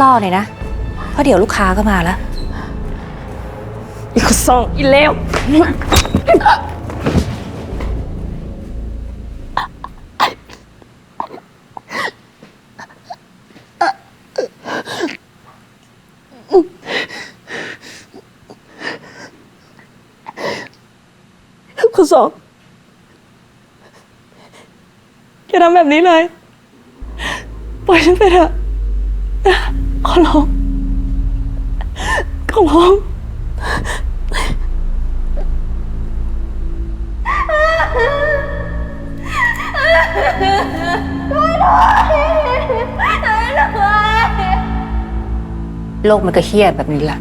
ล่อหน่อยนะ เพราะเดี๋ยวลูกค้าก็มาแล้ว อีกสองอีเลวคุณสองอย่าทำแบบนี้เลย ปล่อยฉันไปเถอะ อร้องขอร้อง โลกมันก็เครียดแบบนี้แหละ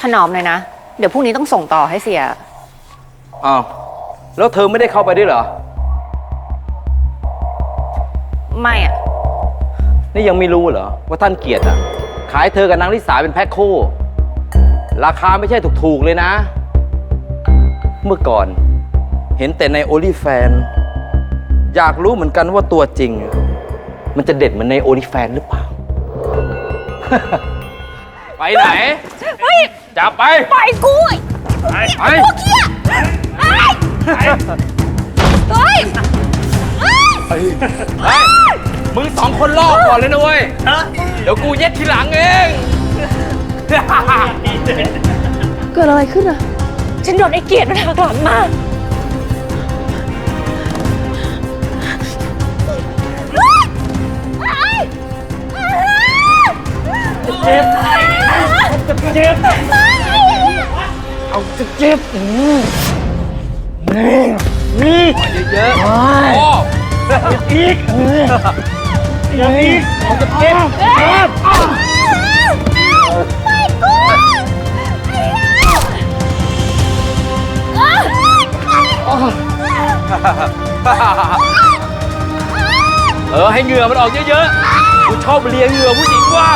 ถนอมหน่อยนะ เดี๋ยวพรุ่งนี้ต้องส่งต่อให้เสีย อ้าว แล้วเธอไม่ได้เข้าไปด้วยเหรอ ไม่อะนี่ยังไม่รู้เหรอ ว่าท่านเกียรติอะ ขายเธอกับนางลิสาเป็นแพ็คคู่ ราคาไม่ใช่ถูกๆเลยนะ เมื่อก่อนเห็นแต่ในโอลิแฟน อยากรู้เหมือนกันว่าตัวจริง มันจะเด็ดเหมือนในโอลิแฟนหรือเปล่า ไปไหน จับไปไปกูไปไปเฮ้ยเฮ้ยมึงสองคนลอกก่อนเลยนะเว้ย เดี๋ยวกูเย็ดทีหลังเอง เกิดอะไรขึ้นอะฉันโดนไอ้เกียรติมันหักหลังมา เจ็บ เจ็บ เอาจะเจ็บนี่นี่เยอะๆโอ้อีกยังอีกมันจะเจ็บเจ็บเออให้เหงื่อมันออกเยอะๆกูชอบเลียเหงื่อผู้หญิงว่ะ